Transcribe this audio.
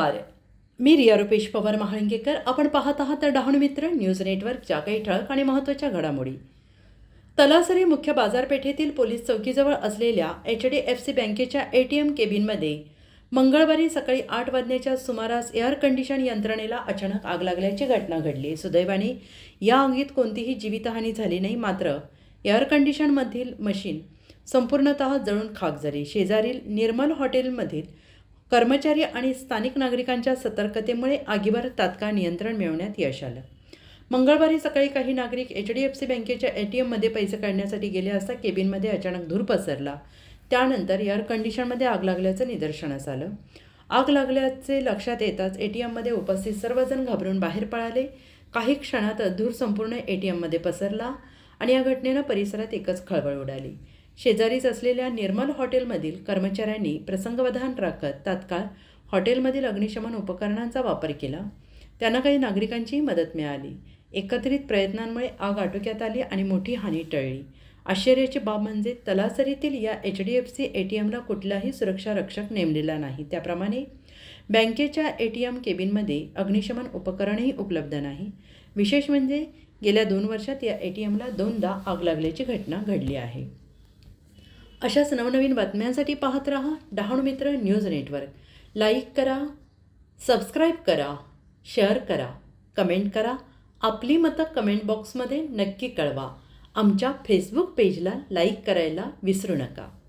नमस्कार. मी रिया रुपेश पवार महाळंगेकर. आपण पाहत आहात डहाणू मित्र न्यूज नेटवर्कच्या काही ठळक आणि महत्त्वाच्या घडामोडी. तलासरी मुख्य बाजारपेठेतील पोलीस चौकीजवळ असलेल्या एच डी एफ सी बँकेच्या ए टी एम केबिनमध्ये मंगळवारी सकाळी आठ वाजण्याच्या सुमारास एअर कंडिशन यंत्रणेला अचानक आग लागल्याची घटना घडली. सुदैवाने या आगीत कोणतीही जीवितहानी झाली नाही मात्र एअर कंडिशनमधील मशीन संपूर्णतः जळून खाक झाली. शेजारील निर्मल हॉटेलमधील कर्मचारी आणि स्थानिक नागरिकांच्या सतर्कतेमुळे आगीवर तात्काळ नियंत्रण मिळवण्यात यश आलं. मंगळवारी सकाळी काही नागरिक एच डी एफ सी बँकेच्या ए टी एममध्ये पैसे काढण्यासाठी गेले असता केबिनमध्ये अचानक धूर पसरला. त्यानंतर एअर कंडिशनमध्ये आग लागल्याचं निदर्शनास आलं. आग लागल्याचे लक्षात येताच ए टी एममध्ये उपस्थित सर्वजण घाबरून बाहेर पळाले. काही क्षणात धूर संपूर्ण ए टी एममध्ये पसरला आणि या घटनेनं परिसरात एकच खळबळ उडाली. शेजारीच असलेल्या निर्मल हॉटेलमधील कर्मचाऱ्यांनी प्रसंगवधान राखत तात्काळ हॉटेलमधील अग्निशमन उपकरणांचा वापर केला. त्यांना काही नागरिकांचीही मदत मिळाली. एकत्रित प्रयत्नांमुळे आग आटोक्यात आली आणि मोठी हानी टळली. आश्चर्याची बाब म्हणजे तलासरीतील या H D F C A T एमला कुठलाही सुरक्षा रक्षक नेमलेला नाही. त्याप्रमाणे बँकेच्या ए टी एम केबिनमध्ये अग्निशमन उपकरणही उपलब्ध नाही. विशेष म्हणजे गेल्या दोन वर्षात या ए टी एमला दोनदा आग लागल्याची घटना घडली आहे. अशाच नवनवीन बातम्यांसाठी पाहत रहा Dahanu Mitra news network. Like करा सबस्क्राईब करा शेअर करा कमेंट करा. आपली मतं कमेंट बॉक्समध्ये नक्की कळवा. आमच्या फेसबुक पेजला लाईक करायला विसरू नका.